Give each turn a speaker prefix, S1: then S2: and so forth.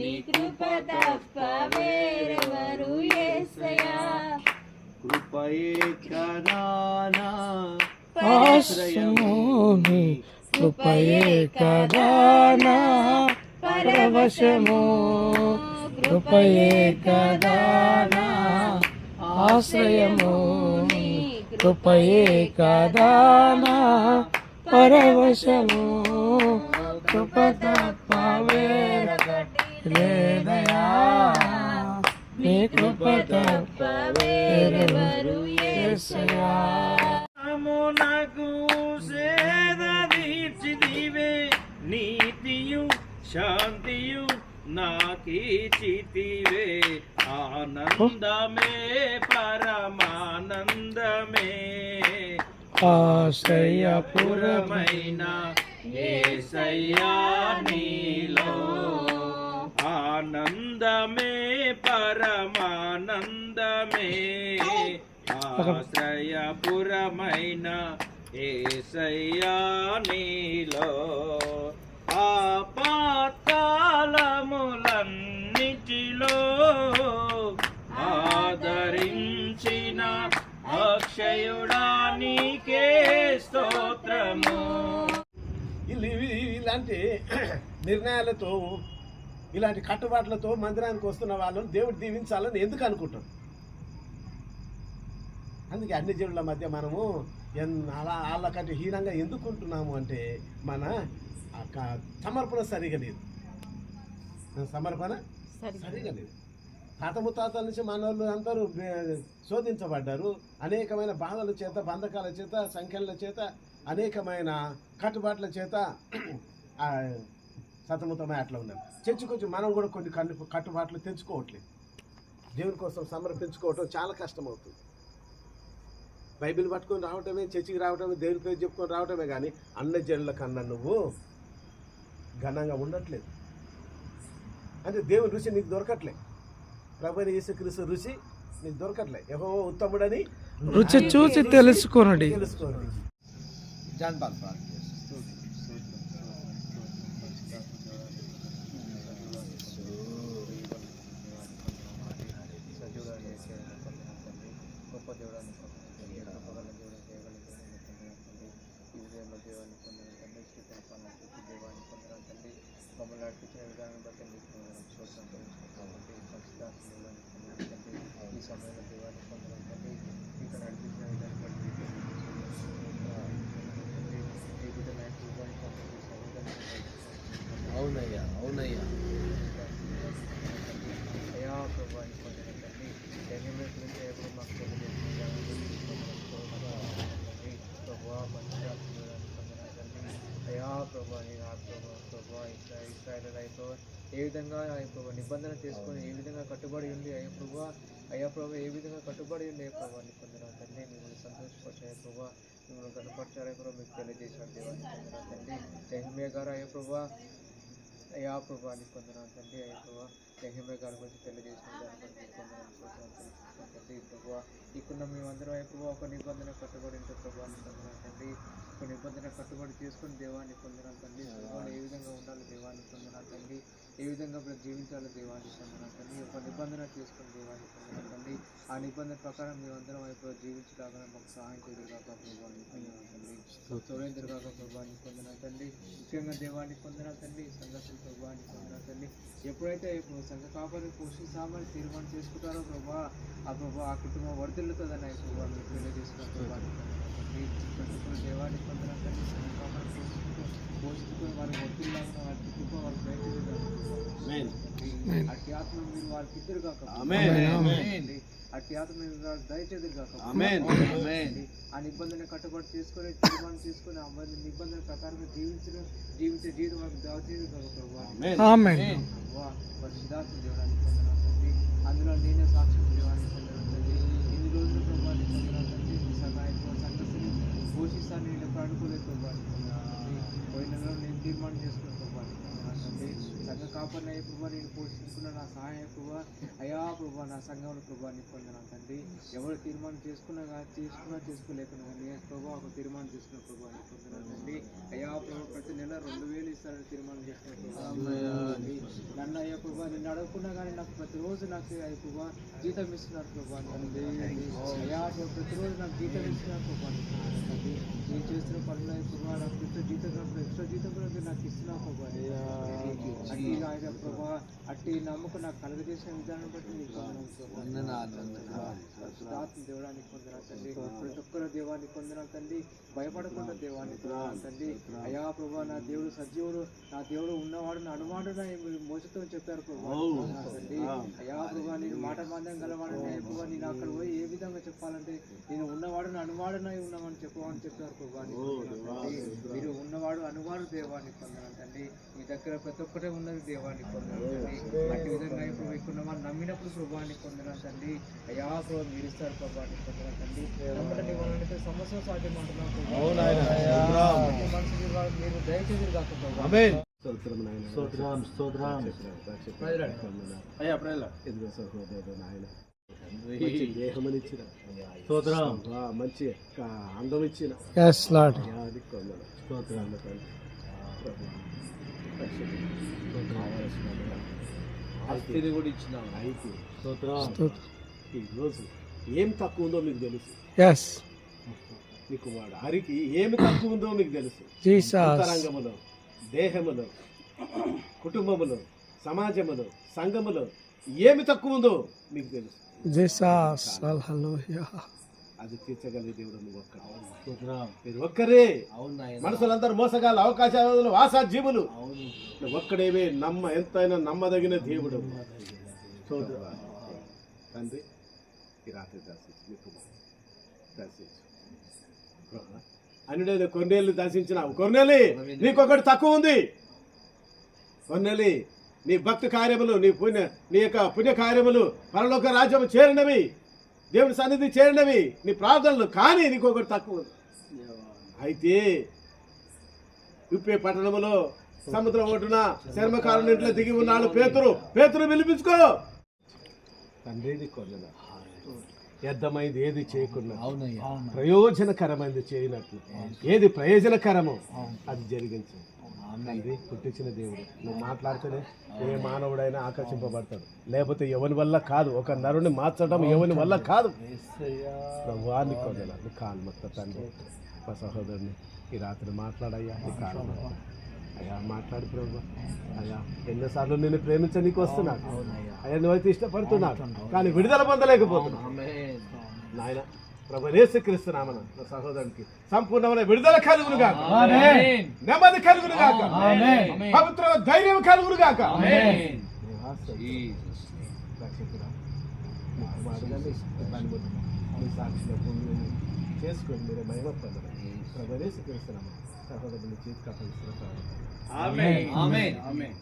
S1: నీ కృప తప్ప వేరెవరు యేసయ్యా
S2: కృపయే కదానా.
S3: ఆశ్రయము నీ కృపయే కదానా. పరవశము కృపయే కదానా. ఆశ్రయము నీ కృపయే కదానా. పరవశము కృప లేదయా? నీ కృప తప్ప వేరెవరు యేసయ్యా
S2: నాకు సేద తీర్చిదివే నీతియు శాంతియు నాకీచితివే ఆనందమే పరమానందమే.
S3: ఆశ్రయపురమైన
S2: పురమైన ఏసయ్యా నీలో ఆనందమే పరమానందమే. ఆశ్రయపురమైన ఏసయ్యా నీలో ఆపాతాళములన్నిటిలో ఆదరించిన అక్షయుడా నీకే స్తోత్రము.
S4: ఇలాంటి నిర్ణయాలతో ఇలాంటి కట్టుబాట్లతో మందిరానికి వస్తున్న వాళ్ళని దేవుడు దీవించాలని ఎందుకు అనుకుంటాం? అందుకే అన్ని జనుల మధ్య మనము ఎన్- అలా వాళ్ళకంటే హీనంగా ఎందుకు ఉంటున్నాము అంటే మన సమర్పణ సరిగా లేదు. సమర్పణ సరిగా లేదు. తాత ముత్తాతల నుంచి మన వాళ్ళు అందరూ శోధించబడ్డారు. అనేకమైన బాధల చేత బంధకాల చేత సంఖ్యల చేత అనేకమైన కట్టుబాట్ల చేత సతమతమై అట్లా ఉన్నారు చర్చకొచ్చి మనం కూడా కొన్ని కన్ను కట్టుబాట్లు తెచ్చుకోవట్లేదు. దేవుని కోసం సమర్పించుకోవటం చాలా కష్టం అవుతుంది బైబిల్ పట్టుకొని రావటమే చర్చికి రావటమే దేవుని పేరు చెప్పుకొని రావటమే కానీ అన్న జనుల కన్నా నువ్వు ఘనంగా ఉండట్లేదు. అంటే దేవుని రుచి నీకు దొరకట్లే. ప్రభు యేసుక్రీస్తు రుచి నీకు దొరకట్లే. ఎవో ఉత్తముడని
S3: రుచి చూసి తెలుసుకొనడి.
S4: తెలుసుకోండి
S2: జాన్ పాల్ ప్రార్థన
S5: గొప్ప దేవుడాన్ని పొందిన గొప్పగల దేవుడు చేయగలిగిన తండ్రి ఈ విజయంలో దేవాన్ని పొందిన తండ్రి శ్రీ పాపాలను చుట్టూ దేవాన్ని పొందిన తండ్రి మమ్మల్ని నడిపించిన విధానం బట్టి మీకు మనం చూసాం తండ్రి పరిశుద్ధాత్మ దేవాన్ని పొందిన తండ్రి ఈ సమయంలో దేవాన్ని పొందిన తండ్రి మీకు నడిపించిన విధానం బట్టి మీకు తండ్రి ఈ బిడ్డ నాయకు విధానం పొందిన సమయంలో
S2: అవునయ్యా అవునయ్యా
S5: అయా ప్రభాని పొందిన తండ్రి ఎనిమిది గురించి ఎప్పుడు మాకు తెలియజేసింది ప్రభా మంచిగా పొందిన తండ్రి అయా ప్రభాని ఆ ప్రభా ప్రభా ఇస్రా ఇస్రాయల్ రైతు ఏ విధంగా నిబంధన చేసుకొని ఏ విధంగా కట్టుబడి ఉంది అయ్యా ప్రభా? అయ్యా ప్రభు ఏ విధంగా కట్టుబడి ఉంది అయ్యా ప్రభా? నీ పొందిన తండ్రి మిమ్మల్ని సంతోషపరిచాయి ప్రభా. మిమ్మల్ని కనపరిచారు ప్రభు. మీకు తెలియజేశారు దేవాన్ని పొందిన తండ్రి. జహ్మే గారు అయ్యా ప్రభా. అయ్యా ప్రభా నీ పొందినాను తండ్రి అయ్యా ప్రభా. నెహమే గారి గురించి తెలియజేసిన దాని బట్టి మీకు తండ్రి ఇక్కడ మేమందరం ఎక్కువ ఒక నిబంధన కట్టుబడి ఉంటే ప్రభా నీ తండ్రి ఒక నిబంధన కట్టుబడి చేసుకుని దేవాన్ని పొందినాను తండ్రి ఏ విధంగా ఉండాలి దేవాన్ని పొందిన తండ్రి ఏ విధంగా మనం జీవించాలి దేవాన్ని పొందిన తండ్రి ఒక నిబంధన చేసుకుని దేవాన్ని పొందిన తండ్రి ఆ నిబంధన ప్రకారం మేమందరం అయిపోయి జీవించడానికి మాకు సహాయం చేయదురుగాక ప్రభావాన్ని పొందినాను తండ్రి తోడేందురుగాక ప్రభావాన్ని పొందిన తండ్రి ముఖ్యంగా దేవాన్ని పొందిన తండ్రి సంఘర్షణ ప్రభావాన్ని పొందిన తండ్రి ఎప్పుడైతే సంఘ కాపాడి పోషిస్తామని తీర్మానం చేసుకుంటారో ప్రభా. ఆ ప్రభా ఆ కుటుంబం వర్ధిల్లుతుందని ప్రభావ మీరు పొందిన తండ్రి ప్రతి దేవాన్ని తండ్రి సంఘ కాపాడి పోషిస్తూ పోషించుకుని వారి వర్ధిల్లాగా వారి కుటుంబం వారి బయట అట్టి ఆత్మ మీరు వారికి ఇద్దరు కాక అట్టి ఆత్మ మీరు వారికి దయచేదురు కాక
S2: ఆమేన్. ఆమేన్.
S5: ఆ నిబంధన కట్టుబడి చేసుకొని తీర్మానం చేసుకొని ఆ మంది నిబంధన ప్రకారంగా జీవించిన జీవించే జీవితం వారికి దాచేది కాక ప్రభావ
S3: ఆమె
S5: వా పరిశుద్ధాత్మ దేవాన్ని పొందడం తండ్రి. అందులో నేనే సాక్ష్యం దేవాన్ని పొందడం తండ్రి. ఎన్ని రోజులు ప్రభావాన్ని పొందడం తండ్రి. మీ సహాయం సంఘస్థిని పోషిస్తాను నేను ఎప్పుడు అనుకోలేదు ప్రభావాన్ని పొందడం తండ్రి. పోయిన నెలలో నేను తీర్మానం చేసుకున్న ప్రభావాన్ని పొందడం తండ్రి సంఘ కాపాడిన అయ్యే ప్రభావ నేను పోషించుకున్న నా సహాయ ప్రభావ అయా ప్రభా నా సంఘంలో ప్రభావాన్ని పొందడం తండ్రి. ఎవరు తీర్మానం చేసుకున్నా కానీ చేసుకున్నా చేసుకోలేకున్నా కానీ ఏ ప్రభావ ఒక తీర్మానం చేసుకున్న ప్రభావాన్ని పొందడం తండ్రి. అయా ప్రభావ ప్రతి నెల రెండు వేలు ఇస్తారని తీర్మానం చేస్తున్నారు నన్ను అయ్యా ప్రభా నిన్ను అడగకుండా కానీ నాకు ప్రతిరోజు నాకు అయ్యా ప్రభా జీతం ఇస్తున్నారు ప్రభా అయ్యా ప్రతిరోజు నాకు జీతం ఇస్తున్నారు ప్రభా నేను చేస్తున్న పనులు అయ్యా ప్రభా నాకు ఎక్స్ట్రా జీతం కాకుండా ఎక్స్ట్రా జీతం కూడా మీరు నాకు ఇస్తున్నావు ప్రభా అట్టి ఆయన ప్రభా అట్టి నమ్మకం నాకు కలగజేసిన విధానం బట్టి నీకు. పరిశుద్ధాత్మ దేవానికి పొందనా తండ్రి. ప్రతి ఒక్కరు దేవానికి పొందనా తండ్రి. భయపడకుండా దేవాన్ని పొందనా తండ్రి. అయ్యా ప్రభా నా దేవుడు సజీవుడు నా దేవుడు ఉన్నవాడు నా అనువాడు మీరు మోసతో చెప్పారు ప్రభా. నా తండ్రి అయ్యా ప్రభా నేను మాట మాంద్యం గలవాడని ప్రభా నేను అక్కడ పోయి ఏ విధంగా చెప్పాలంటే నేను ఉన్నవాడు అనువాడునై ఉన్నామని చెప్పమని చెప్పారు ప్రభా. మీరు ఉన్నవాడు అనువాడు దేవాన్ని పొందనా తండ్రి మీ దగ్గర ప్రతి ఒక్కటే ఉన్నది దేవాన్ని పొందనా తండ్రి అట్టి విధంగా ఇప్పుడు ఇక్కడ ఉన్న వాళ్ళు నమ్మినప్పుడు ప్రభావాన్ని పొందనా తండ్రి అయ్యా ప్రభావ మీరు ఇస్తారు సమస్య సాధ్యం అంటున్నాం మీరు దయచేసి కాక ప్రభావ
S4: స్తోత్రం నాయన.
S2: స్తోత్రం, స్తోత్రం.
S4: ఇదిగో సహోదరుడు నాయన మంచి దేహమునిచ్చిన.
S2: స్తోత్రం.
S4: మంచి అందం ఇచ్చిన యాది కొందరు. కావలసిన
S2: ఆస్తిని కూడా ఇచ్చినావు
S4: అయితే
S2: స్తోత్రం
S4: ఈరోజు ఏం తక్కువ ఉందో మీకు తెలుసు. మీకు వాడు హరికి ఏమి తక్కువ ఉందో మీకు తెలుసు. అంతరంగములో. దేహములో కుటుంబములో సమాజములో సంఘములో ఏమి తక్కువ ఉందో మీకు తెలుసు. అది తీర్చగలిగే దేవుడు నువ్వు ఒక్కడే. ఒక్కరే. మనుషులందరూ మోసగాల అవకాశాలు వాసా జీవులు ఒక్కడేవే నమ్మ ఎంతైనా నమ్మదగిన దేవుడు. తండ్రి ఈ రాత్రి దర్శించు. దర్శించు. ప్రభు, అన్యుడైన కొన్నేళ్ళు దర్శించిన కొన్నేలి నీకొకటి తక్కువ ఉంది. కొన్నేలి నీ భక్తి కార్యములు నీ పుణ్య నీ యొక్క పుణ్య కార్యములు పరలోక రాజ్యము చేరినవి. దేవుని సన్నిధి చేరినవి. నీ ప్రార్థనలు కానీ నీకొకటి తక్కువ ఉంది. అయితే ఉప్పే పట్టణములో సముద్రం ఒడ్డున చర్మకాలం ఇంట్లో దిగి ఉన్నాడు పేతురు. పేతురు పిలిపించుకో తండ్రి వ్యర్థమైంది ఏది చేయకుండా. ప్రయోజనకరమైనది చేయనట్లు. ఏది ప్రయోజనకరమో అది జరిగించు తండ్రి పుట్టించిన దేవుడు. నువ్వు మాట్లాడితేనే ఏ మానవుడైనా ఆకర్షింపబడతాడు. లేకపోతే ఎవరి వల్ల కాదు. ఒక నరుని మార్చడం ఎవరి వల్ల కాదు. ప్రభువాన్ని కొనల నీ కాలు మొత్తం తండ్రి. మా సహోదరుని ఈ రాత్రి మాట్లాడయ్యా. మొత్తం. అయ్యా మాట్లాడు ప్రభు. అయ్యా ఎన్నోసార్లు నేను ప్రేమించడానికి వస్తున్నాను అయ్యా నువ్వైతే ఇష్టపడుతున్నాను కానీ విడుదల పొందలేకపోతున్నాను నాయన ప్రభు యేసుక్రీస్తునామన నా సహోదరునికి సంపూర్ణమైన విడుదల కలుగును గాక.
S2: ఆమేన్.
S4: నెమ్మది కలుగును గాక.
S2: ఆమేన్.
S4: పవిత్ర ధైర్యం కలుగును గాక. చేసుకొని మీరు మహిమ పొందడం ప్రభు యేసుక్రీస్తునామన సహోదరుని చేతికి అప్పగిస్తున్న
S2: ఆమేన్. ఆమేన్. ఆమేన్.